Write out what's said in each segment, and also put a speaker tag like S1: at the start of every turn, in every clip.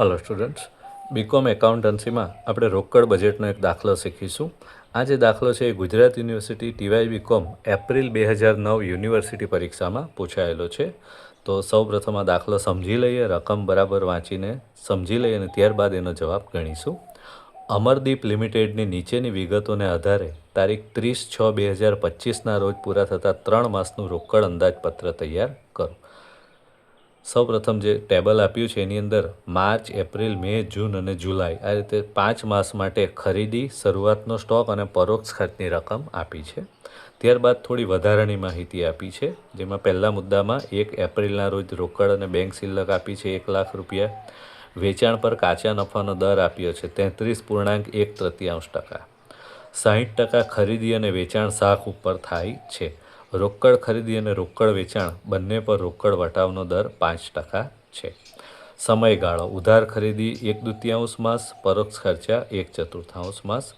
S1: Hello students BCom એકાઉન્ટન્સીમાં આપણે રોકડ બજેટનો એક દાખલો શીખીશું. આ જે દાખલો છે એ Gujarat university TY BCom April બે હજાર નવ યુનિવર્સિટી પરીક્ષામાં પૂછાયેલો છે. તો સૌપ્રથમ આ દાખલો સમજી લઈએ, રકમ બરાબર વાંચીને સમજી લઈએ અને ત્યારબાદ એનો જવાબ ગણીશું. અમરદીપ લિમિટેડની નીચેની વિગતોને આધારે તારીખ ત્રીસ છ બે હજાર પચીસના રોજ પૂરા થતાં ત્રણ માસનું રોકડ અંદાજપત્ર તૈયાર સૌપ્રથમ જે ટેબલ આપ્યું છે, એની અંદર માર્ચ, એપ્રિલ, મે, જૂન અને જુલાઈ આ રીતે પાંચ માસ માટે ખરીદી, શરૂઆતનો સ્ટોક અને પરોક્ષ ખર્ચની રકમ આપી છે. ત્યારબાદ થોડી વધારાની માહિતી આપી છે, જેમાં પહેલા મુદ્દામાં એક એપ્રિલના રોજ રોકડ અને બેંક સિલક આપી છે, એક લાખ રૂપિયા. વેચાણ પર કાચા નફાનો દર આપ્યો છે, તેત્રીસ પૂર્ણાંક એક તૃતીયાંશ ટકા. સાહીઠ ટકા ખરીદી અને વેચાણ શાખ ઉપર થાય છે. રોકડ ખરીદી અને રોકડ વેચાણ બંને પર રોકડ વટાવનો દર પાંચ ટકા છે. સમયગાળો, ઉધાર ખરીદી, એક દ્વિતીયાંશ માસ, પરોક્ષ ખર્ચા, એક ચતુર્થાંશ માસ.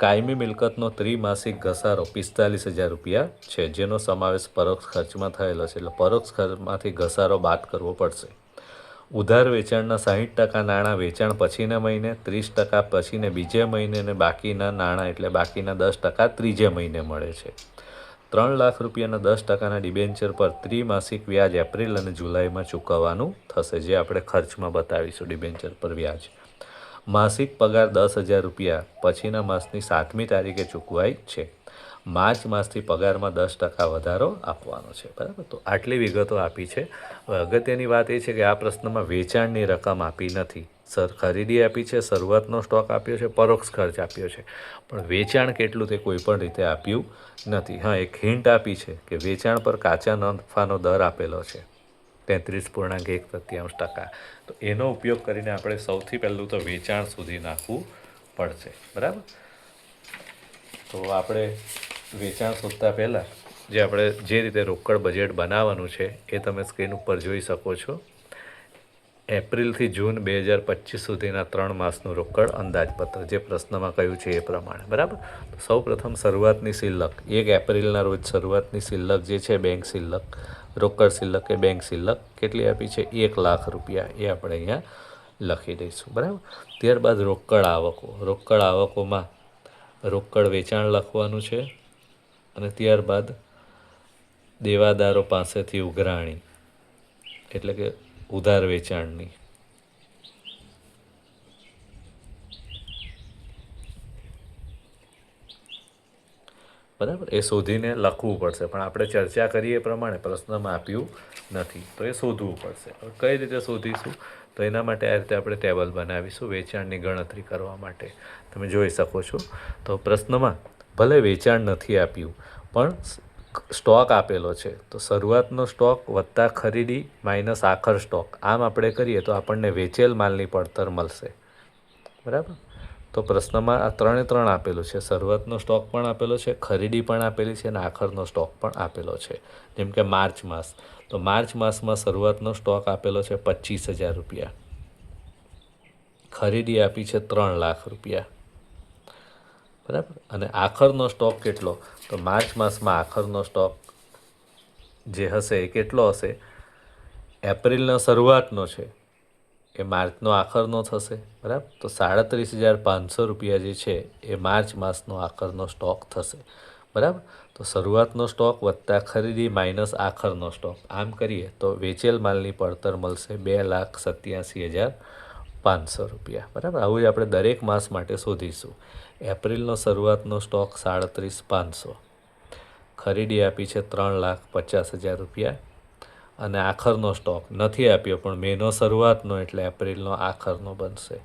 S1: કાયમી મિલકતનો ત્રિમાસિક ઘસારો પિસ્તાલીસ હજાર રૂપિયા છે, જેનો સમાવેશ પરોક્ષ ખર્ચમાં થયેલો છે. એટલે પરોક્ષ ખર્ચમાંથી ઘસારો બાદ કરવો પડશે. ઉધાર વેચાણના સાહીઠ ટકા નાણાં વેચાણ પછીના મહિને, ત્રીસ ટકા પછીને બીજે મહિને અને બાકીના નાણાં એટલે બાકીના દસ ટકા ત્રીજે મહિને મળે છે. ત્રણ લાખ રૂપિયાના દસ ટકાના ડિબેન્ચર પર ત્રિમાસિક વ્યાજ એપ્રિલ અને જુલાઈમાં ચૂકવવાનું થશે, જે આપણે ખર્ચમાં બતાવીશું ડિબેન્ચર પર વ્યાજ. માસિક પગાર દસ હજાર રૂપિયા, પછીના માસની સાતમી તારીખે ચૂકવાય છે. માર્ચ માસથી પગારમાં દસ ટકા વધારો આપવાનો છે, બરાબર? તો આટલી વિગતો આપી છે. હવે અગત્યની વાત એ છે કે આ પ્રશ્નમાં વેચાણની રકમ આપી નથી. સર ખરીદી આપી છે, શરૂઆતનો સ્ટોક આપ્યો છે, પરોક્ષ ખર્ચ આપ્યો છે. પણ વેચાણ કેટલું તે કોઈ પણ રીતે આપ્યું નથી. હા, એક હિન્ટ આપી છે કે વેચાણ પર કાચા નફાનો દર આપેલો છે. તેત્રીસ પૂર્ણાંક એક તૃતીયાંશ ટકા. તો એનો ઉપયોગ કરીને આપણે સૌથી પહેલું તો વેચાણ સુધી નાખવું પડશે. બરાબર? તો આપણે વેચાણ શોધતા પહેલાં જે આપણે જે રીતે રોકડ બજેટ બનાવવાનું છે, એ તમે સ્ક્રીન ઉપર જોઈ શકો છો. એપ્રિલથી જૂન બે હજાર પચીસ સુધીના ત્રણ માસનું રોકડ અંદાજપત્ર, જે પ્રશ્નમાં કહ્યું છે એ પ્રમાણે, બરાબર? સૌ પ્રથમ શરૂઆતની સિલ્લક એક એપ્રિલના રોજ શરૂઆતની સિલ્લક જે છે, બેંક સિલ્લક રોકડ સિલ્લક કે બેંક સિલ્લક કેટલી આપી છે? એક લાખ રૂપિયા, એ આપણે અહીંયા લખી દઈશું, બરાબર? ત્યારબાદ રોકડ આવકો, રોકડ આવકોમાં રોકડ વેચાણ લખવાનું છે, અને ત્યારબાદ દેવાદારો પાસેથી ઉઘરાણી, એટલે કે ઉધાર વેચાણની. બરાબર? એ શોધીને લખવું પડશે. પણ આપણે ચર્ચા કરીએ એ પ્રમાણે પ્રશ્નમાં આપ્યું નથી. તો એ શોધવું પડશે. કઈ રીતે શોધીશું? તો એના માટે આ રીતે આપણે ટેબલ બનાવીશું વેચાણની ગણતરી કરવા માટે. તમે જોઈ શકો છો. તો પ્રશ્નમાં ભલે વેચાણ નથી આપ્યું, પણ સ્ટોક આપેલો છે. તો શરૂઆતનો સ્ટોક વત્તા ખરીદી માઇનસ આખર સ્ટોક. આમ આપણે કરીએ તો આપણને વેચેલ માલની પડતર મળશે. બરાબર? તો પ્રશ્નમાં આ ત્રણે ત્રણ આપેલું છે. શરૂઆતનો સ્ટોક પણ આપેલો છે, ખરીદી પણ આપેલી છે અને આખરનો સ્ટોક પણ આપેલો છે. જેમ કે માર્ચ માસ. તો માર્ચ માસમાં શરૂઆતનો સ્ટોક આપેલો છે પચીસ હજાર રૂપિયા. ખરીદી આપી છે ત્રણ લાખ રૂપિયા. બરાબર? અને આખરનો સ્ટોક કેટલો? તો માર્ચ માસમાં આખરનો સ્ટોક જે હશે એ કેટલો હશે? એપ્રિલનો શરૂઆતનો છે. એ માર્ચનો આખરનો થશે, બરાબર? તો સાડત્રીસ હજાર પાંચસો રૂપિયા જે છે, એ માર્ચ માસનો આખરનો સ્ટોક થશે, બરાબર? તો શરૂઆતનો સ્ટોક વત્તા ખરીદી માઇનસ આખરનો સ્ટોક આમ કરીએ તો વેચેલ માલની પડતર મળશે બે લાખ સત્યાસી હજાર પાંચસો રૂપિયા, બરાબર? આવું જ આપણે દરેક માસ માટે શોધીશું. એપ્રિલનો શરૂઆતનો સ્ટોક સાડત્રીસ પાંચસો. ખરીદી આપી છે ત્રણ લાખ પચાસ હજાર રૂપિયા. અને આખરનો સ્ટોક નથી આપ્યો, પણ મેનો શરૂઆતનો એટલે એપ્રિલનો આખરનો બનશે.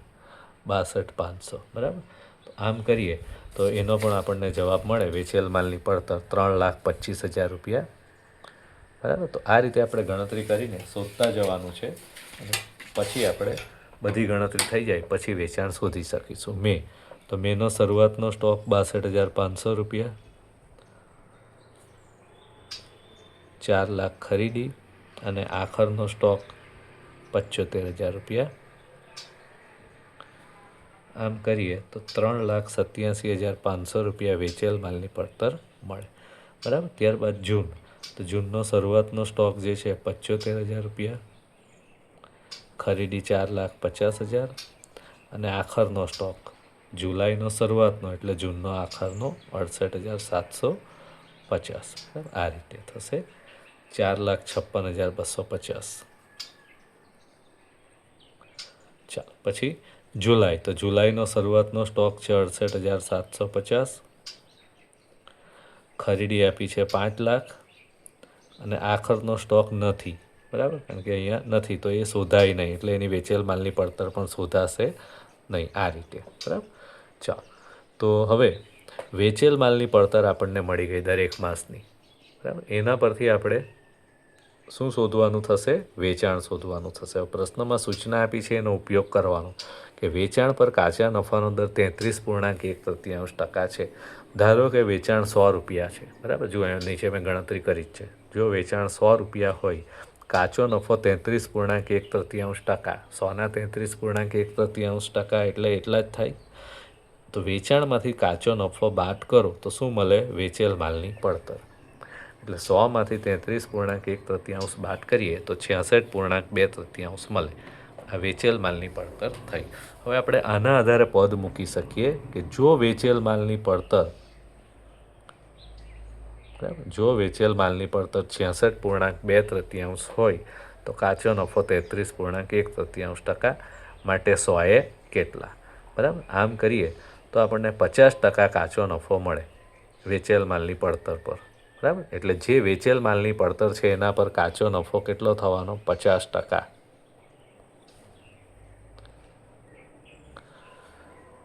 S1: બાસઠ પાંચસો, બરાબર? આમ કરીએ તો એનો પણ આપણને જવાબ મળે. વેચેલ માલની પડતર ત્રણ લાખ પચીસ હજાર રૂપિયા. બરાબર? તો આ રીતે આપણે ગણતરી કરીને શોધતા જવાનું છે. અને પછી આપણે બધી ગણતરી થઈ જાય, પછી વેચાણ શોધી શકીશું. મે તો મેનો શરૂઆતનો સ્ટોક બાસઠ હજાર પાંચસો રૂપિયા. ચાર લાખ ખરીદી અને આખરનો સ્ટોક પચોતેર હજાર રૂપિયા. આમ કરીએ તો ત્રણ લાખ સત્યાસી હજાર પાંચસો રૂપિયા વેચેલ માલની પડતર મળે. બરાબર? ત્યારબાદ જૂન. તો જૂનનો શરૂઆતનો સ્ટોક જે છે પચોતેર હજાર રૂપિયા. ખરીદી ચાર લાખ પચાસ હજાર અને આખરનો સ્ટોક જુલાઈનો શરૂઆતનો એટલે જૂનનો આખરનો અડસઠ હજાર સાતસો પચાસ. આ રીતે થશે. ચાર લાખ છપ્પન હજાર બસો પચાસ. ચાલો, પછી જુલાઈ. તો જુલાઈનો શરૂઆતનો સ્ટોક છે અડસઠ હજાર સાતસો પચાસ. ખરીદી આપી છે પાંચ લાખ. અને આખરનો સ્ટોક નથી. બરાબર? કારણ કે અહીંયા નથી. તો એ શોધાય નહીં. એટલે એની વેચેલ માલની પડતર પણ શોધાશે નહીં. આ રીતે. બરાબર? ચાલો તો હવે વેચેલ માલની પડતર આપણને મળી ગઈ દરેક માસની. બરાબર? એના પરથી આપણે શું શોધવાનું થશે? વેચાણ શોધવાનું થશે. પ્રશ્નમાં સૂચના આપી છે એનો ઉપયોગ કરવાનો કે વેચાણ પર કાચા નફાનો દર તેત્રીસ પૂર્ણાંક એક તૃતીયાંશ ટકા છે. ધારો કે વેચાણ સો રૂપિયા છે. બરાબર? જો એ નીચે મેં ગણતરી કરી જ છે. જો વેચાણ સો રૂપિયા હોય, કાચો નફો તેત્રીસ પૂર્ણાંક એક તૃતીયાંશ ટકા. સોના તેત્રીસ પૂર્ણાંક એક તૃતીયાંશ ટકા એટલે એટલા જ થાય. તો વેચાણમાંથી કાચો નફો બાદ કરો, તો શું મળે? વેચેલ માલની પડતર. એટલે સોમાંથી તેત્રીસ પૂર્ણાંક એક તૃતીયાંશ બાદ કરીએ, તો છ્યાસઠ પૂર્ણાંક બે તૃતીયાંશ મળે. આ વેચેલ માલની પડતર થઈ. હવે આપણે આના આધારે પદ મૂકી શકીએ કે જો વેચેલ માલની પડતર જો વેચેલ માલની પડતર છ્યાસઠ પૂર્ણાંક બે તૃતીયાંશ હોય, તો કાચો નફો તેત્રીસ પૂર્ણાંક એક તૃતીયાંશ ટકા માટે સોએ કેટલા? બરાબર? આમ કરીએ. તો આપણને પચાસ ટકા કાચો નફો મળે વેચેલ માલની પડતર પર. બરાબર? એટલે જે વેચેલ માલની પડતર છે એના પર કાચો નફો કેટલો થવાનો? પચાસ ટકા.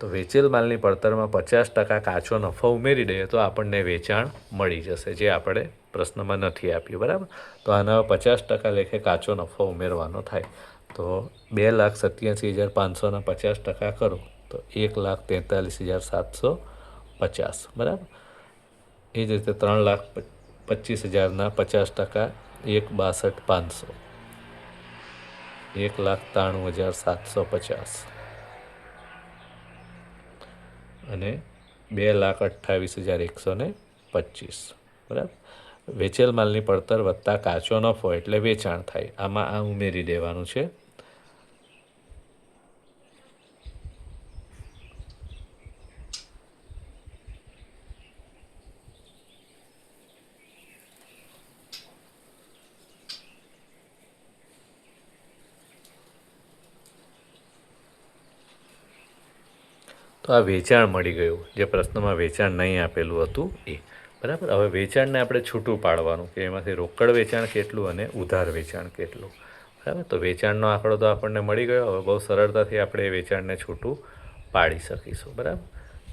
S1: તો વેચેલ માલની પડતરમાં પચાસ ટકા કાચો નફો ઉમેરી દઈએ તો આપણને વેચાણ મળી જશે, જે આપણે પ્રશ્નમાં નથી આપ્યું. બરાબર? તો આના પચાસ ટકા લેખે કાચો નફો ઉમેરવાનો થાય. તો બે લાખ સત્યાસી હજાર પાંચસોના પચાસ ટકા કરો. તો એક લાખ તેતાલીસ હજાર સાતસો પચાસ, બરાબર? એ જ રીતે ત્રણ લાખ પચીસ હજારના પચાસ ટકા, એક બાસઠ પાંચસો. એક લાખ ત્રાણું હજાર સાતસો પચાસ. અને બે લાખ અઠ્ઠાવીસ હજાર એકસો ને પચીસ, બરાબર? વેચેલ માલની પડતર વત્તા કાચો નફો એટલે વેચાણ થાય. આમાં આ ઉમેરી દેવાનું છે. તો આ વેચાણ મળી ગયું. જે પ્રશ્નમાં વેચાણ નહીં આપેલું હતું એ. બરાબર? હવે વેચાણને આપણે છૂટું પાડવાનું કે એમાંથી રોકડ વેચાણ કેટલું અને ઉધાર વેચાણ કેટલું. બરાબર? તો વેચાણનો આંકડો તો આપણને મળી ગયો. હવે બહુ સરળતાથી આપણે એ વેચાણને છૂટું પાડી શકીશું. બરાબર?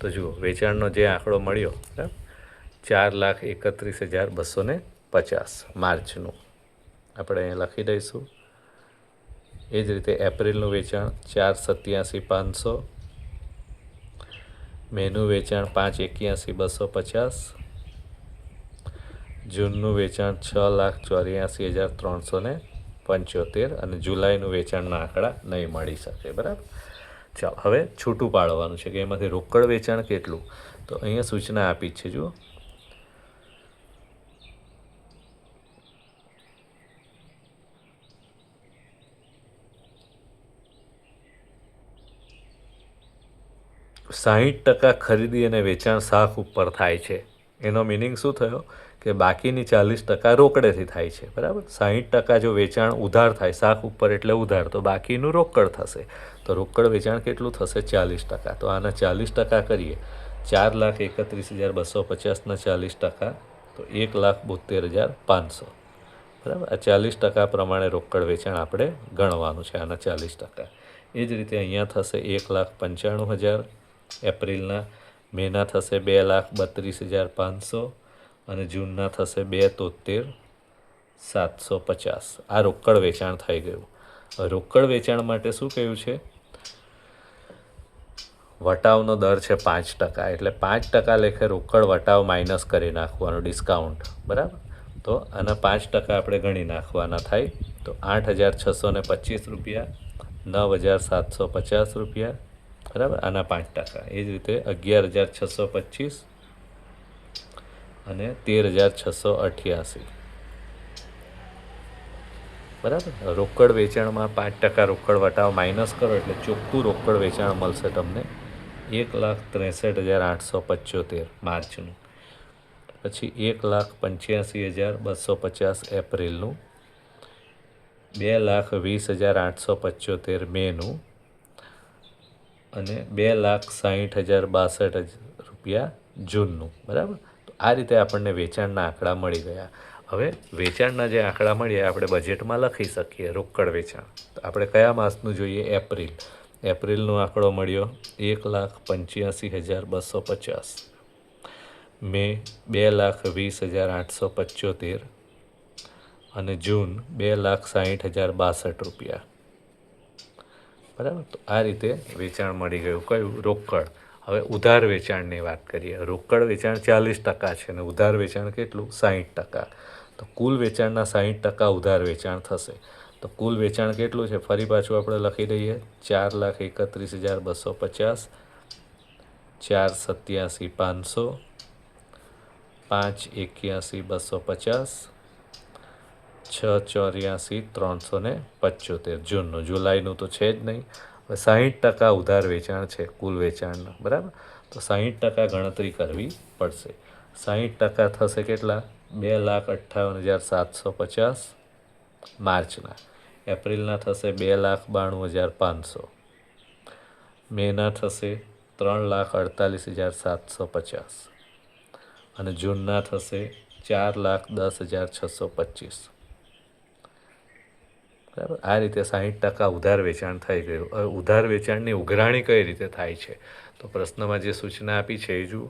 S1: તો જુઓ, વેચાણનો જે આંકડો મળ્યો, બરાબર? ચાર લાખ એકત્રીસ હજાર બસો ને પચાસ માર્ચનું. આપણે અહીંયા લખી દઈશું. એ જ રીતે એપ્રિલનું વેચાણ ચાર સત્યાસી પાંચસો મેનું વેચાણ પાંચ એક્યાસી બસો પચાસ. જૂનનું વેચાણ છ લાખ ચોર્યાસી હજાર ત્રણસો ને પંચોતેર અને જુલાઈનું વેચાણના આંકડા નહીં મળી શકે, બરાબર? ચાલો, હવે છૂટું પાડવાનું છે કે એમાંથી રોકડ વેચાણ કેટલું? તો અહીંયા સૂચના આપી છે, જુઓ. સાહીઠ ટકા ખરીદી અને વેચાણ શાખ ઉપર થાય છે. એનો મિનિંગ શું થયો? કે બાકીની ચાલીસ ટકા રોકડેથી થાય છે. બરાબર? સાહીઠ ટકા જો વેચાણ ઉધાર થાય, શાખ ઉપર એટલે ઉધાર, તો બાકીનું રોકડ થશે. તો રોકડ વેચાણ કેટલું થશે? ચાલીસ ટકા. તો આના ચાલીસ ટકા કરીએ. ચાર લાખ એકત્રીસ હજાર બસો પચાસના ચાલીસ ટકા, તો એક લાખ બોતેર હજાર પાંચસો. બરાબર? આ ચાલીસ ટકા પ્રમાણે રોકડ વેચાણ આપણે ગણવાનું છે, આના ચાલીસ ટકા. એ જ રીતે અહીંયા થશે એક લાખ પંચાણું હજાર એપ્રિલના મેના થશે બે લાખ બત્રીસ હજાર પાંચસો અને જૂનના થશે બે તોતેર સાતસો પચાસ. આ રોકડ વેચાણ થઈ ગયું. રોકડ વેચાણ માટે શું કહ્યું છે? વટાવનો દર છે પાંચ ટકા. એટલે પાંચ ટકા લેખે રોકડ વટાવ માઇનસ કરી નાખવાનો, ડિસ્કાઉન્ટ. બરાબર? તો આના પાંચ ટકા આપણે ગણી નાખવાના થાય. તો આઠ હજાર છસો ને પચીસ રૂપિયા, નવ હજાર સાતસો પચાસ રૂપિયા બરાબર? આના પાંચ ટકા. એ જ રીતે અગિયાર હજાર છસો પચીસ અને તેર હજાર છસો અઠ્યાસી. બરાબર? રોકડ વેચાણમાં પાંચ ટકા રોકડ વટાવ માઇનસ કરો એટલે ચોખ્ખું રોકડ વેચાણ મળશે તમને એક લાખ ત્રેસઠ હજાર આઠસો પંચોતેર માર્ચનું. પછી એક લાખ પંચ્યાસી હજાર બસો પચાસ એપ્રિલનું. બે લાખ વીસ હજાર આઠસો પંચોતેર મેનું. અને બે લાખ સાહીઠ હજાર બાસઠ હજાર રૂપિયા જૂનનું. બરાબર? તો આ રીતે આપણને વેચાણના આંકડા મળી ગયા. હવે વેચાણના જે આંકડા મળ્યા, આપણે બજેટમાં લખી શકીએ, રોકડ વેચાણ. તો આપણે કયા માસનું જોઈએ? એપ્રિલ. એપ્રિલનો આંકડો મળ્યો એક લાખ પંચ્યાસી હજાર બસો પચાસ. મે બે લાખ વીસ હજાર આઠસો પંચોતેર. અને જૂન બે લાખ સાહીઠ હજાર બાસઠ રૂપિયા. બરાબર? તો આ રીતે વેચાણ મળી ગયું. કયું? રોકડ. હવે ઉધાર વેચાણની વાત કરીએ. રોકડ વેચાણ ચાલીસ ટકા છે અને ઉધાર વેચાણ કેટલું? સાહીઠ ટકા. તો કુલ વેચાણના સાહીઠ ટકા ઉધાર વેચાણ થશે. તો કુલ વેચાણ કેટલું છે? ફરી પાછું આપણે લખી દઈએ. ચાર લાખ એકત્રીસ હજાર બસો પચાસ. ચાર સત્યાસી પાંચસો. પાંચ એક્યાસી બસો પચાસ. છ ચોર્યાસી ત્રણસો ને પંચોતેર. જૂનનું, જુલાઈનું તો છે જ નહીં. હવે સાહીઠ ટકા ઉધાર વેચાણ છે, કુલ વેચાણનું, બરાબર? તો સાહીઠ ટકા ગણતરી કરવી પડશે. સાહીઠ ટકા થશે કેટલા? બે લાખ અઠ્ઠાવન હજાર સાતસો પચાસ માર્ચના. એપ્રિલના થશે બે લાખ બાણું હજાર પાંચસો. મેના થશે ત્રણ લાખ અડતાલીસ હજાર સાતસો પચાસ. અને જૂનના થશે ચાર લાખ દસ હજાર છસો પચીસ. બરાબર? આ રીતે સાહીઠ ટકા ઉધાર વેચાણ થઈ ગયું. ઉધાર વેચાણની ઉઘરાણી કઈ રીતે થાય છે? તો પ્રશ્નમાં જે સૂચના આપી છે એ જુઓ.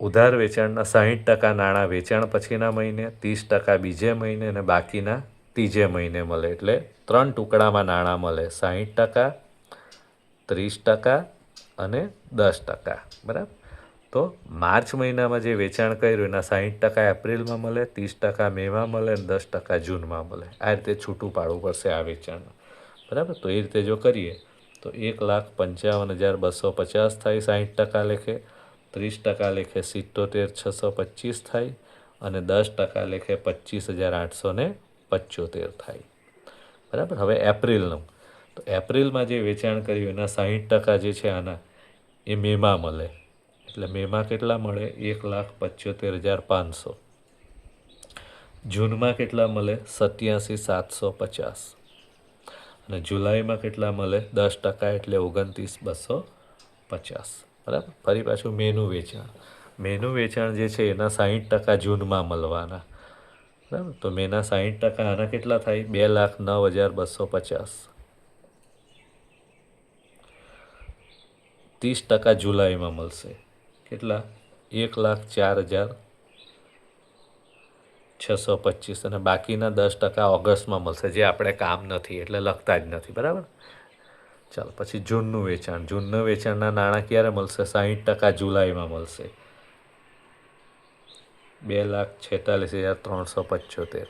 S1: ઉધાર વેચાણના સાહીઠ ટકા નાણાં વેચાણ પછીના મહિને, ત્રીસ ટકા બીજે મહિને અને બાકીના ત્રીજે મહિને મળે. એટલે ત્રણ ટુકડામાં નાણાં મળે. સાહીઠ ટકા, ત્રીસ ટકા અને દસ ટકા. બરાબર? તો માર્ચ મહિનામાં જે વેચાણ કર્યું એના સાહીઠ ટકા એપ્રિલમાં મળે, ત્રીસ ટકા મેમાં મળે અને દસ ટકા જૂનમાં મળે. આ રીતે છૂટું પાડવું પડશે આ વેચાણ બરાબર? તો એ રીતે જો કરીએ, તો એક લાખ પંચાવન હજાર બસો પચાસ થાય સાહીઠ ટકા લેખે, ત્રીસ ટકા લેખે સિત્તોતેર, છસો પચીસ થાય અને દસ ટકા લેખે પચીસ હજાર આઠસો ને પંચોતેર થાય. બરાબર? હવે એપ્રિલનું. તો એપ્રિલમાં જે વેચાણ કર્યું એના સાહીઠ ટકા જે છે આના, એ મેમાં મળે. એટલે મેમાં કેટલા મળે? એક લાખ પંચોતેર હજાર પાંચસો. જૂનમાં કેટલા મળે? સત્યાસી સાતસો પચાસ. અને જુલાઈમાં કેટલા મળે? દસ ટકા એટલે ઓગણત્રીસ બસો પચાસ. બરાબર? ફરી પાછું મેનું વેચાણ. મેનું વેચાણ જે છે એના સાહીઠ ટકા જૂનમાં મળવાના. બરાબર? તો મેના સાહીઠ ટકા આના કેટલા થાય? બે લાખ નવ હજાર બસો પચાસ. ત્રીસ ટકા જુલાઈમાં મળશે. કેટલા? એક લાખ ચાર હજાર છસો પચીસ અને બાકીના દસ ટકા ઓગસ્ટમાં મળશે, જે આપણે કામ નથી, એટલે લખતા જ નથી, બરાબર? ચાલો, પછી જૂનનું વેચાણ. જૂનનું વેચાણના નાણાં ક્યારે મળશે? સાહીઠ ટકા જુલાઈમાં મળશે. બે લાખ છેતાલીસ હજાર ત્રણસો પંચોતેર.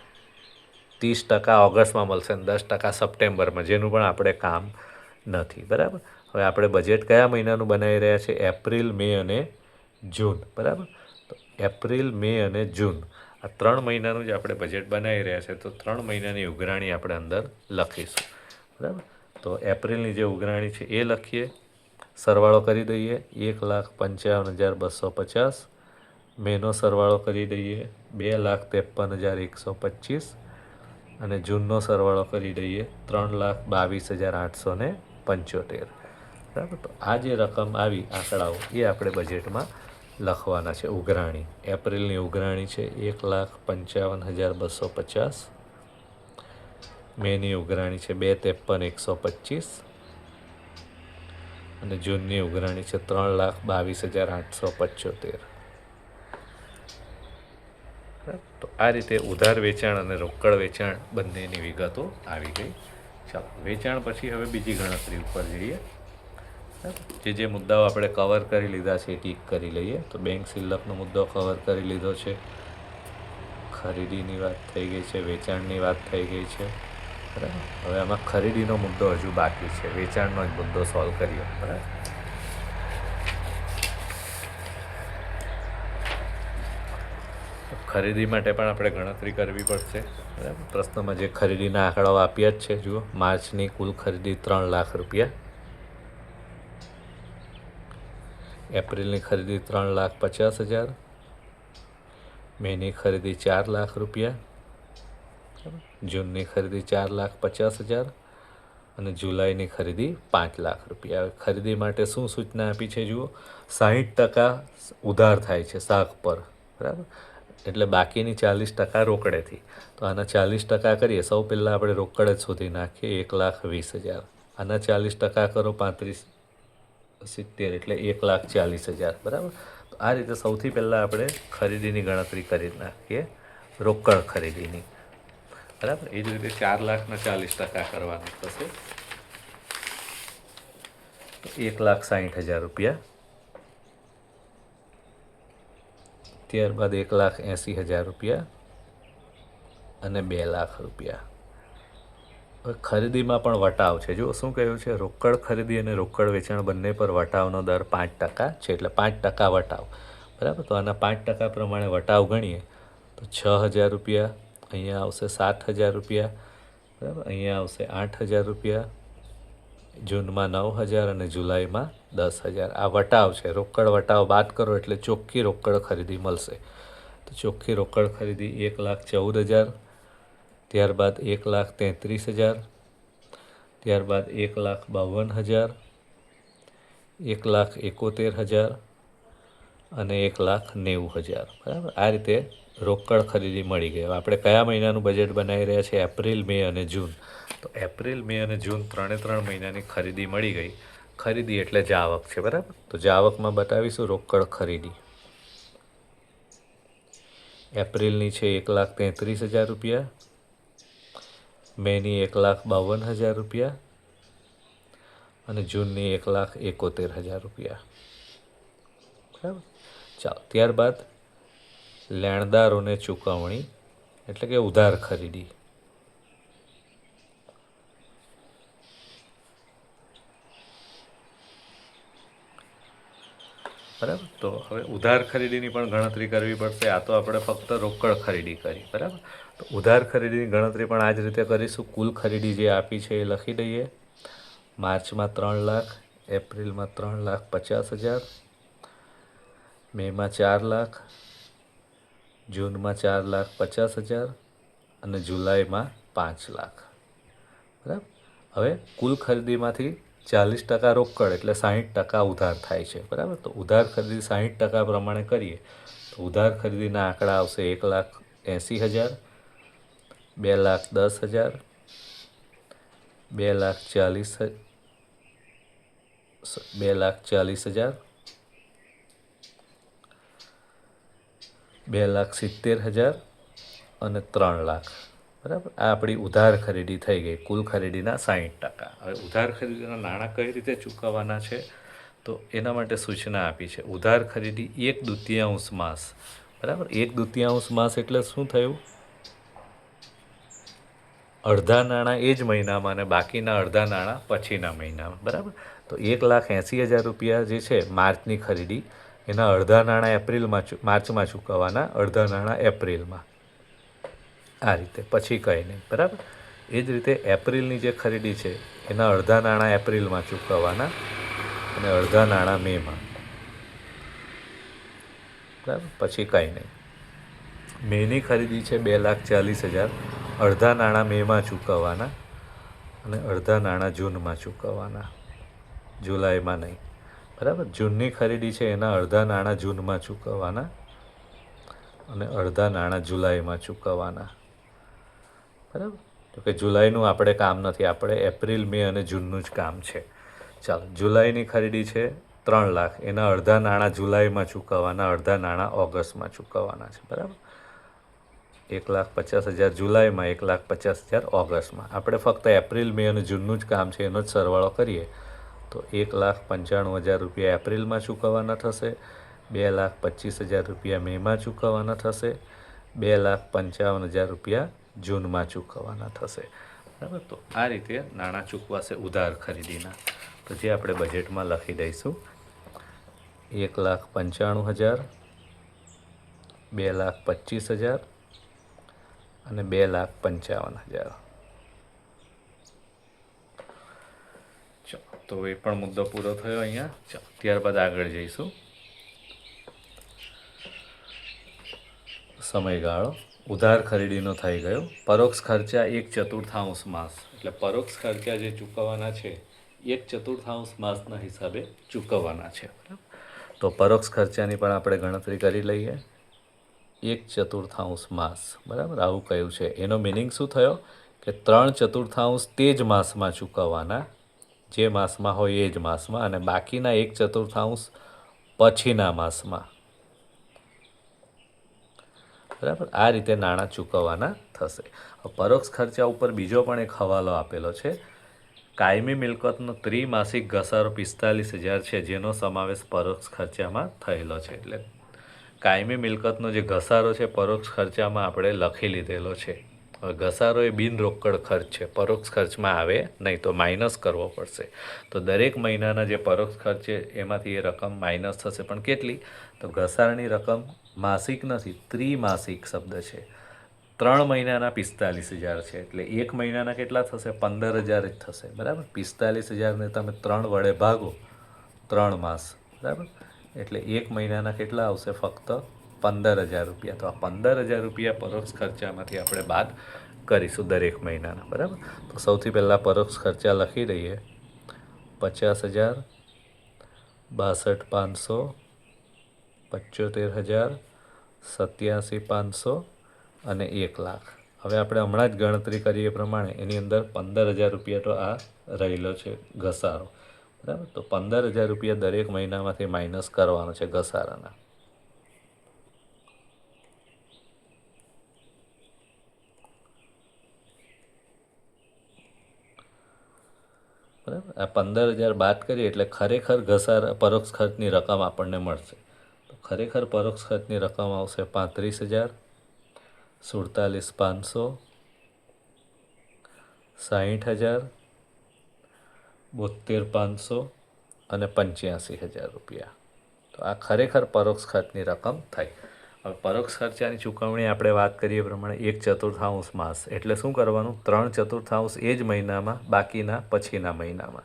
S1: ત્રીસ ટકા ઓગસ્ટમાં મળશે અને દસ ટકા સપ્ટેમ્બરમાં, જેનું પણ આપણે કામ નથી, બરાબર? હવે આપણે બજેટ કયા મહિનાનું બનાવી રહ્યા છે એપ્રિલ, મે અને જૂન, બરાબર? તો એપ્રિલ, મે અને જૂન. આ ત્રણ મહિનાનું જે આપણે બજેટ બનાવી રહ્યા છે, તો ત્રણ મહિનાની ઉઘરાણી આપણે અંદર લખીશું. બરાબર? તો એપ્રિલની જે ઉઘરાણી છે, એ લખીએ. સરવાળો કરી દઈએ. એક લાખ પંચાવન હજાર બસો પચાસ. મેનો સરવાળો કરી દઈએ. બે લાખ ત્રેપન હજાર એકસો પચીસ. અને જૂનનો સરવાળો કરી દઈએ. ત્રણ લાખ બાવીસ હજાર આઠસો ને પંચોતેર. બરાબર? તો આ જે રકમ આવી, આંકડાઓ, એ આપણે બજેટમાં લખવાના છે ઉઘરાણી. એપ્રિલની ઉઘરાણી છે એક લાખ પંચાવન હજાર બસો પચાસ. મેની ઉઘરાણી છે બે ત્રેપન એકસો પચીસ. અને જૂનની ઉઘરાણી છે ત્રણ લાખ બાવીસ હજાર આઠસો પંચોતેર. તો આ રીતે ઉધાર વેચાણ અને રોકડ વેચાણ બંનેની વિગતો આવી ગઈ. ચાલો, વેચાણ પછી હવે બીજી ગણતરી ઉપર જઈએ. જે જે મુદ્દાઓ આપણે કવર કરી લીધા છે એ ટીક કરી લઈએ. તો બેંક સિલ્લકનો મુદ્દો કવર કરી લીધો છે. ખરીદીની વાત થઈ ગઈ છે, વેચાણની વાત થઈ ગઈ છે. બરાબર? હવે આમાં ખરીદીનો મુદ્દો હજુ બાકી છે. વેચાણનો જ મુદ્દો સોલ્વ કરીએ. બરાબર? ખરીદી માટે પણ આપણે ગણતરી કરવી પડશે. બરાબર? પ્રશ્નમાં જે ખરીદીના આંકડાઓ આપ્યા જ છે, જુઓ. માર્ચની કુલ ખરીદી ત્રણ લાખ રૂપિયા. એપ્રિલની ખરીદી ત્રણ લાખ પચાસ હજાર. મેની ખરીદી ચાર લાખ રૂપિયા. જૂનની ખરીદી ચાર લાખ પચાસ હજાર અને જુલાઈની ખરીદી પાંચ લાખ રૂપિયા. ખરીદી માટે શું સૂચના આપી છે જુઓ? સાહીઠ ટકા ઉધાર થાય છે શાક પર. બરાબર? એટલે બાકીની ચાલીસ ટકા રોકડેથી. તો આના ચાલીસ ટકા કરીએ. સૌ પહેલાં આપણે રોકડ જ શોધી નાખીએ. એક લાખ વીસ હજાર. આના ચાલીસ ટકા કરો, પાંત્રીસ સિત્તેર એટલે એક લાખ ચાલીસ હજાર, બરાબર? તો આ રીતે સૌથી પહેલાં આપણે ખરીદીની ગણતરી કરી નાખીએ, રોકડ ખરીદીની. બરાબર? એ જ રીતે ચાર લાખના ચાલીસ ટકા કરવાનું થશે. એક લાખ સાહીઠ હજાર રૂપિયા. ત્યારબાદ એક લાખ એંસી હજાર રૂપિયા અને બે લાખ રૂપિયા. ખરીદીમાં પણ વટાવ છે. જો શું કહ્યું છે? રોકડ ખરીદી અને રોકડ વેચાણ બંને પર વટાવનો દર પાંચ ટકા છે, એટલે પાંચ ટકા વટાવ. બરાબર? તો આના પાંચ ટકા પ્રમાણે વટાવ ગણીએ, તો છ હજાર રૂપિયા અહીંયા આવશે સાત હજાર રૂપિયા. બરાબર? અહીંયા આવશે આઠ હજાર રૂપિયા, જૂનમાં નવ હજાર અને જુલાઈમાં દસ હજાર. આ વટાવ છે. રોકડ વટાવ બાદ કરો એટલે ચોખ્ખી રોકડ ખરીદી મળશે. તો ચોખ્ખી રોકડ ખરીદી એક લાખ ચૌદ હજાર ત્યારબાદ એક લાખ તેત્રીસ હજાર, ત્યારબાદ એક લાખ બાવન હજાર, એક લાખ એકોતેર હજાર અને એક લાખ નેવું હજાર. બરાબર? આ રીતે રોકડ ખરીદી મળી ગઈ. આપણે કયા મહિનાનું બજેટ બનાવી રહ્યા છીએ? એપ્રિલ, મે અને જૂન. તો એપ્રિલ, મે અને જૂન ત્રણે ત્રણ મહિનાની ખરીદી મળી ગઈ. ખરીદી એટલે જાવક છે, બરાબર? તો જાવકમાં બતાવીશું રોકડ ખરીદી. એપ્રિલની છે એક લાખ તેત્રીસ હજાર રૂપિયા મેની એક લાખ બાવન હજાર રૂપિયા અને જૂનની એક લાખ એકોતેર હજાર રૂપિયા. બરાબર? ચાલો, ત્યારબાદ લેણદારોને ચૂકવણી, એટલે કે ઉધાર ખરીદી. બરાબર? તો હવે ઉધાર ખરીદીની પણ ગણતરી કરવી પડશે. આ તો આપણે ફક્ત રોકડ ખરીદી કરી. બરાબર? તો ઉધાર ખરીદીની ગણતરી પણ આ જ રીતે કરીશું. કુલ ખરીદી જે આપી છે એ લખી દઈએ. માર્ચમાં ત્રણ લાખ, એપ્રિલમાં ત્રણ લાખ પચાસ હજાર, મેમાં ચાર લાખ, જૂનમાં ચાર લાખ પચાસ હજાર અને જુલાઈમાં પાંચ લાખ. બરાબર? હવે કુલ ખરીદીમાંથી ચાલીસ ટકા રોકડ એટલે સાહીઠ ટકા ઉધાર થાય છે. બરાબર? તો ઉધાર ખરીદી સાહીઠ ટકા પ્રમાણે કરીએ. તો ઉધાર ખરીદીના આંકડા આવશે એક લાખ એંસી હજાર બે લાખ દસ હજાર, બે લાખ ચાલીસ બે લાખ ચાલીસ હજાર, બે લાખ સિત્તેર હજાર અને ત્રણ લાખ. બરાબર? આ આપણી ઉધાર ખરીદી થઈ ગઈ. કુલ ખરીદીના સાહીઠ ટકા. હવે ઉધાર ખરીદીના નાણાં કઈ રીતે ચૂકવવાના છે? તો એના માટે સૂચના આપી છે. ઉધાર ખરીદી એક દૃતીયાંશ માસ. બરાબર? એક દૃતીયાંશ માસ એટલે શું થયું? અડધા નાણાં એ જ મહિનામાં અને બાકીના અડધા નાણાં પછીના મહિનામાં, બરાબર? તો એક લાખ એંસી હજાર રૂપિયા જે છે માર્ચની ખરીદી, એના અડધા નાણાં એપ્રિલમાં માર્ચમાં ચૂકવવાના અડધા નાણાં એપ્રિલમાં. આ રીતે, પછી કંઈ નહીં, બરાબર? એ જ રીતે એપ્રિલની જે ખરીદી છે, એના અડધા નાણાં એપ્રિલમાં ચૂકવવાના અને અડધા નાણાં મેમાં. બરાબર? પછી કંઈ નહીં. મેની ખરીદી છે બે લાખ ચાલીસ હજાર અડધા નાણાં મેમાં ચૂકવવાના અને અડધા નાણાં જૂનમાં ચૂકવવાના. જુલાઈમાં નહીં. બરાબર? જૂનની ખરીદી છે એના અડધા નાણાં જૂનમાં ચૂકવવાના અને અડધા નાણાં જુલાઈમાં ચૂકવવાના. બરાબર? તો કે જુલાઈનું આપણે કામ નથી. આપણે એપ્રિલ, મે અને જૂનનું જ કામ છે. ચાલો, જુલાઈની ખરીદી છે ત્રણ લાખ. એના અડધા નાણાં જુલાઈમાં ચૂકવવાના, અડધા નાણાં ઓગસ્ટમાં ચૂકવવાના છે. બરાબર? એક લાખ પચાસ હજાર, જુલાઈમાં એક લાખ પચાસ હજાર, ઓગસ્ટમાં. આપણે ફક્ત એપ્રિલ, મે અને જૂનનું જ કામ છે, એનો જ સરવાળો કરીએ. તો એક લાખ પંચાણું હજાર રૂપિયા એપ્રિલમાં ચૂકવવાના થશે, બે લાખ પચીસ હજાર રૂપિયા મેમાં ચૂકવવાના થશે, બે લાખ પંચાવન હજાર રૂપિયા જૂનમાં ચૂકવવાના થશે. બરાબર? તો આ રીતે નાણાં ચૂકવાશે ઉધાર ખરીદીના. તો જે આપણે બજેટમાં લખી દઈશું, એક લાખ પંચાણું હજાર, બે લાખ પચીસ હજાર અને બે લાખ પંચાવન હજાર. તો એ પણ મુદ્દો પૂરો થયો અહીંયા. ચલો, ત્યારબાદ આગળ જઈશું. સમયગાળો. ઉધાર ખરીદીનો થઈ ગયો. પરોક્ષ ખર્ચા એક ચતુર્થાંશ માસ. એટલે પરોક્ષ ખર્ચા જે ચૂકવવાના છે એક ચતુર્થાંશ માસના હિસાબે ચૂકવવાના છે, બરાબર? તો પરોક્ષ ખર્ચાની પણ આપણે ગણતરી કરી લઈએ. એક ચતુર્થાંશ માસ. બરાબર? આવું કહ્યું છે. એનો મિનિંગ શું થયો? કે ત્રણ ચતુર્થાંશ તે જ માસમાં ચૂકવવાના. જે માસમાં હોય એ જ માસમાં અને બાકીના એક ચતુર્થાંશ પછીના માસમાં. બરાબર? આ રીતે નાણાં ચૂકવવાના થશે. પરોક્ષ ખર્ચા ઉપર બીજો પણ એક હવાલો આપેલો છે. કાયમી મિલકતનો ત્રિમાસિક ઘસારો પિસ્તાલીસ હજાર છે, જેનો સમાવેશ પરોક્ષ ખર્ચામાં થયેલો છે. એટલે કાયમી મિલકતનો જે ઘસારો છે, પરોક્ષ ખર્ચામાં આપણે લખી લીધેલો છે. ઘસારો એ બિનરોકડ ખર્ચ છે. પરોક્ષ ખર્ચમાં આવે નહીં તો માઇનસ કરવો પડશે. તો દરેક મહિનાના જે પરોક્ષ ખર્ચ છે, એમાંથી એ રકમ માઇનસ થશે. પણ કેટલી? તો ઘસારાની રકમ માસિક નથી, ત્રિમાસિક શબ્દ છે. ત્રણ મહિનાના પિસ્તાલીસ હજાર છે. એટલે એક મહિનાના કેટલા થશે? પંદર હજાર જ થશે. બરાબર? પિસ્તાલીસ હજારને તમે ત્રણ વડે ભાગો, ત્રણ માસ. બરાબર? એટલે એક મહિનાના કેટલા આવશે? ફક્ત પંદર હજાર રૂપિયા. તો આ પંદર હજાર રૂપિયા પરોક્ષ ખર્ચામાંથી આપણે બાદ કરીશું દરેક મહિનાના, બરાબર? તો સૌથી પહેલાં પરોક્ષ ખર્ચા લખી દઈએ. પચાસ હજાર બાસઠ પાંચસો પંચોતેર હજાર સત્યાસી પાંચસો અને એક લાખ. હવે આપણે હમણાં જ ગણતરી કરીએ પ્રમાણે, એની અંદર પંદર હજાર રૂપિયા તો આ રહેલો છે, ઘસારો. બરાબર? તો પંદર હજાર રૂપિયા દરેક મહિનામાંથી માઇનસ કરવાનો છે ઘસારાના. બરાબર? આ પંદર હજાર બાદ કરીએ એટલે ખરેખર ઘસારા પરોક્ષ ખર્ચની રકમ આપણને મળશે. તો ખરેખર પરોક્ષ ખર્ચની રકમ આવશે પાંત્રીસ હજાર, સુડતાલીસ પાંચસો સાહીઠ હજાર બોતેર પાંચસો અને પંચ્યાસી હજાર રૂપિયા. તો આ ખરેખર પરોક્ષ ખર્ચની રકમ થઈ. હવે પરોક્ષ ખર્ચાની ચૂકવણી આપણે વાત કરીએ પ્રમાણે એક ચતુર્થાંશ માસ. એટલે શું કરવાનું? ત્રણ ચતુર્થાંશ એ જ મહિનામાં, બાકીના પછીના મહિનામાં.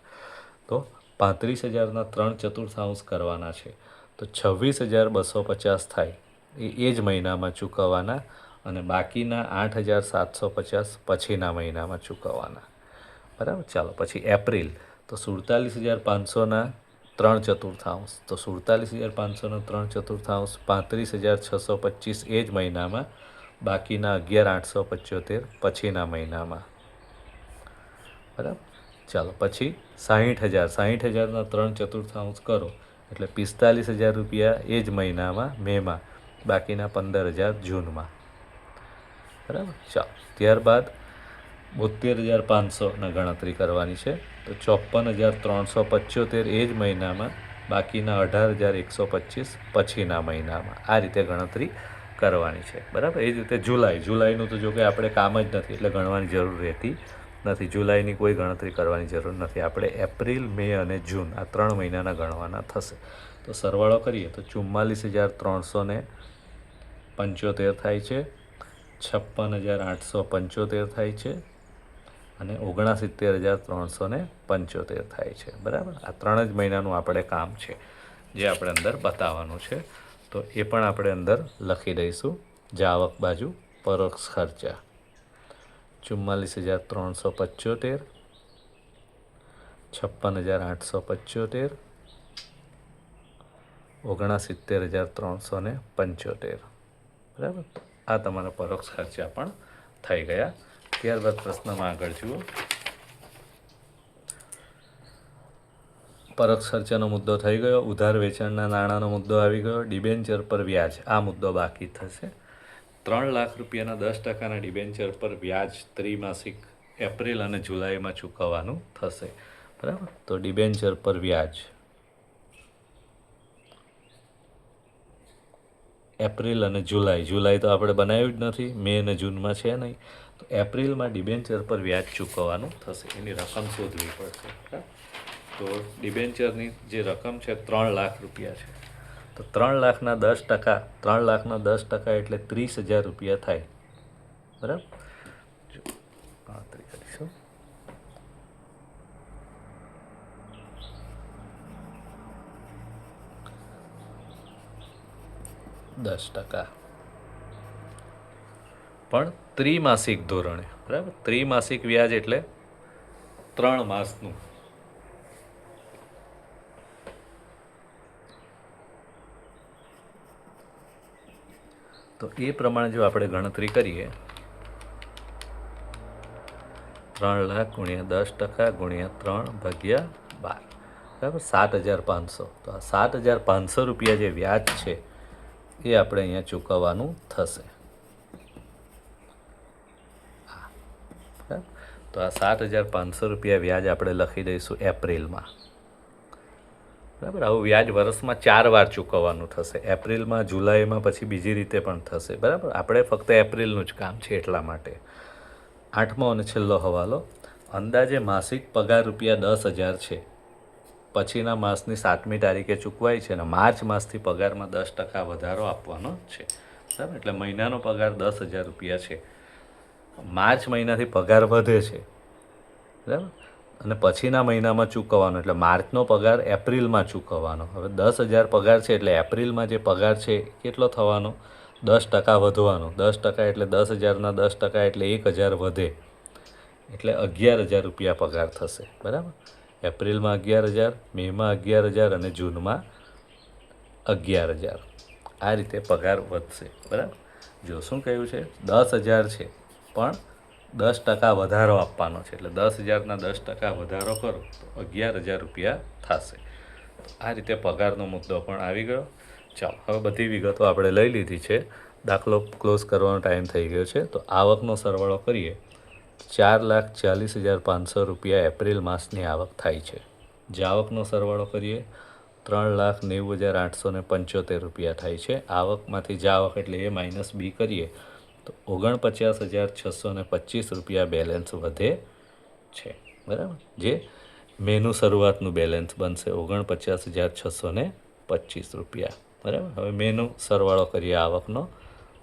S1: તો પાંત્રીસ હજારના ત્રણ ચતુર્થાંશ કરવાના છે. તો છવ્વીસ હજાર બસો પચાસ થાય. એ એ જ મહિનામાં ચૂકવવાના અને બાકીના આઠ હજાર સાતસો પચાસ પછીના મહિનામાં ચૂકવવાના. બરાબર? ચાલો, પછી એપ્રિલ. તો સુડતાલીસ હજાર પાંચસોના ત્રણ ચતુર્થાંશ. તો સુડતાલીસ હજાર પાંચસોના ત્રણ ચતુર્થાંશ પાંત્રીસ હજાર છસો પચીસ એ જ મહિનામાં. બાકીના અગિયાર આઠસો પંચોતેર પછીના મહિનામાં. બરાબર? ચાલો, પછી સાહીઠ હજાર. સાહીઠ હજારના ત્રણ ચતુર્થાંશ કરો. એટલે પિસ્તાલીસ હજાર રૂપિયા એ જ મહિનામાં, મેમાં. બાકીના પંદર હજાર જૂનમાં. બરાબર? ચાલો, ત્યારબાદ બોતેર હજાર પાંચસોના ગણતરી કરવાની છે. તો ચોપન હજાર ત્રણસો પંચોતેર એ જ મહિનામાં, બાકીના અઢાર હજાર એકસો પચીસ પછીના મહિનામાં આ રીતે ગણતરી કરવાની છે. બરાબર? એ જ રીતે જુલાઈ. જુલાઈનું તો જો કે આપણે કામ જ નથી, એટલે ગણવાની જરૂર રહેતી નથી. જુલાઈની કોઈ ગણતરી કરવાની જરૂર નથી. આપણે એપ્રિલ, મે અને જૂન આ ત્રણ મહિનાના ગણવાના થશે. તો સરવાળો કરીએ તો ચુમ્માલીસ હજાર ત્રણસો પંચોતેર થાય છે. છપ્પન હજાર આઠસો પંચોતેર થાય છે. અને ઓગણસિત્તેર હજાર ત્રણસો ને પંચોતેર થાય છે. બરાબર? આ ત્રણ જ મહિનાનું આપણે કામ છે, જે આપણે અંદર બતાવવાનું છે. તો એ પણ આપણે અંદર લખી દઈશું. જાવક બાજુ પરોક્ષ ખર્ચા. ચુમ્માલીસ હજાર ત્રણસો પંચોતેર. છપ્પન હજાર આઠસો પંચોતેર. ઓગણસિત્તેર હજાર ત્રણસો ને પંચોતેર. બરાબર? આ તમારા પરોક્ષ ખર્ચા પણ થઈ ગયા. ત્યારબાદ પ્રશ્નમાં આગળ જુઓ પરોક્ષ ખર્ચાનો મુદ્દો થઈ ગયો, ઉધાર વેચાણના નાણાંનો મુદ્દો આવી ગયો, ડિબેન્ચર પર વ્યાજ. આ મુદ્દો બાકી થશે. ત્રણ લાખ રૂપિયાના દસ ટકાના ડિબેન્ચર પર વ્યાજ ત્રિમાસિક એપ્રિલ અને જુલાઈમાં ચૂકવવાનું થશે. બરાબર? તો ડિબેન્ચર પર વ્યાજ. એપ્રિલ અને જુલાઈ. જુલાઈ તો આપણે બનાવ્યું જ નથી. મે અને જૂનમાં છે નહીં. તો એપ્રિલમાં ડિબેન્ચર પર વ્યાજ ચૂકવવાનું થશે. એની રકમ શોધવી પડશે. તો ડિબેન્ચરની જે રકમ છે ત્રણ લાખ રૂપિયા છે. તો ત્રણ લાખના દસ ટકા, ત્રણ લાખના દસ ટકા એટલે ત્રીસ હજાર રૂપિયા થાય. બરાબર? ગણતરી કરીશું. દસ ટકા. પણ ત્રિમાસિક ધોરણે, બરાબર? ત્રિમાસિક વ્યાજ એટલે ત્રણ માસનું. તો એ પ્રમાણે જો આપણે ગણતરી કરીએ, ત્રણ લાખ ગુણ્યા દસ ટકા ગુણ્યા ત્રણ ભાગ્યા બાર, બરાબર? સાત હજાર પાંચસો. તો આ સાત હજાર પાંચસો રૂપિયા જે વ્યાજ છે, એ આપણે અહીંયા ચૂકવવાનું થશે હા. બરાબર તો આ સાત હજાર પાંચસો રૂપિયા વ્યાજ આપણે લખી દઈશું એપ્રિલમાં. બરાબર? આવું વ્યાજ વર્ષમાં ચાર વાર ચૂકવવાનું થશે. એપ્રિલમાં, જુલાઈમાં, પછી બીજી રીતે પણ થશે. બરાબર? આપણે ફક્ત એપ્રિલનું જ કામ છે એટલા માટે. આઠમો અને છેલ્લો હવાલો. અંદાજે માસિક પગાર રૂપિયા દસ હજાર છે. પછીના માસની સાતમી તારીખે ચૂકવાય છે અને માર્ચ માસથી પગારમાં દસ ટકા વધારો આપવાનો છે. બરાબર? એટલે મહિનાનો પગાર દસ હજાર રૂપિયા છે. માર્ચ મહિનાથી પગાર વધે છે. બરાબર? અને પછીના મહિનામાં ચૂકવવાનો, એટલે માર્ચનો પગાર એપ્રિલમાં ચૂકવવાનો. હવે દસ હજાર પગાર છે એટલે એપ્રિલમાં જે પગાર છે કેટલો થવાનો? દસ ટકા વધવાનો. દસ ટકા એટલે દસ હજારના દસ ટકા એટલે એક હજાર વધે. એટલે અગિયાર હજાર રૂપિયા પગાર થશે. બરાબર? એપ્રિલમાં અગિયાર હજાર, મેમાં અગિયાર હજાર અને જૂનમાં અગિયાર હજાર. આ રીતે પગાર વધશે. બરાબર? જો શું કહ્યું છે? દસ હજાર છે. પણ દસ ટકા વધારો આપવાનો છે. એટલે દસ હજારના દસ ટકા વધારો કરો, તો અગિયાર હજાર રૂપિયા થશે. આ રીતે પગારનો મુદ્દો પણ આવી ગયો. ચાલો, હવે બધી વિગતો આપણે લઈ લીધી છે. દાખલો ક્લોઝ કરવાનો ટાઈમ થઈ ગયો છે. તો આવકનો સરવાળો કરીએ. ચાર લાખ ચાલીસ હજાર પાંચસો રૂપિયા એપ્રિલ માસની આવક થાય છે. જાવકનો સરવાળો કરીએ, ત્રણ લાખ નેવું હજાર આઠસો પંચોતેર રૂપિયા થાય છે. આવકમાંથી જાવક એટલે એ માઇનસ બી કરીએ તો ઓગણપચાસ હજાર છસો ને પચીસ રૂપિયા બેલેન્સ વધે છે. બરાબર? જે મેનું શરૂઆતનું બેલેન્સ બનશે ઓગણપચાસ હજાર છસો ને પચીસ રૂપિયા. બરાબર? હવે મેનું સરવાળો કરીએ આવકનો.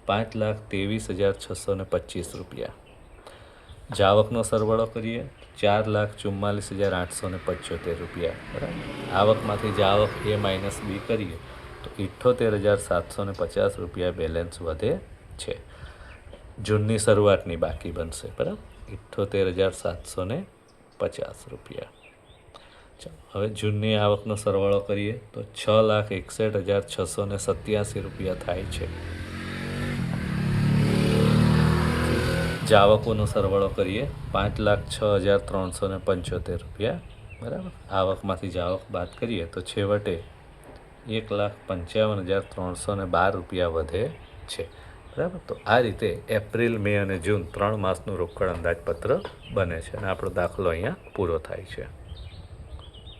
S1: પાંચ લાખ ત્રેવીસ હજાર છસો ને પચીસ રૂપિયા. જાવકનો સરવાળો કરીએ. ચાર લાખ ચુમ્માલીસ હજાર આઠસો ને પંચોતેર રૂપિયા. બરાબર? આવકમાંથી જાવક એ માઇનસ બી કરીએ, તો ઇઠ્ઠોતેર હજાર સાતસો ને પચાસ રૂપિયા બેલેન્સ વધે છે. જૂનની શરૂઆતની બાકી બનશે, બરાબર? ઇઠ્ઠોતેર હજાર સાતસો ને પચાસ રૂપિયા. ચાલો, હવે જૂનની આવકનો સરવાળો કરીએ તો છ લાખ એકસઠ હજાર છસો ને સત્યાસી રૂપિયા થાય છે. જાવકોનો સરવાળો કરીએ, પાંચ લાખ છ હજાર ત્રણસો ને પંચોતેર રૂપિયા, બરાબર? આવકમાંથી જાવક બાદ કરીએ તો છેવટે એક લાખ પંચાવન હજાર ત્રણસો ને બાર રૂપિયા વધે છે. બરાબર? તો આ રીતે એપ્રિલ, મે અને જૂન ત્રણ માસનું રોકડ અંદાજપત્ર બને છે અને આપણો દાખલો અહીંયા પૂરો થાય છે.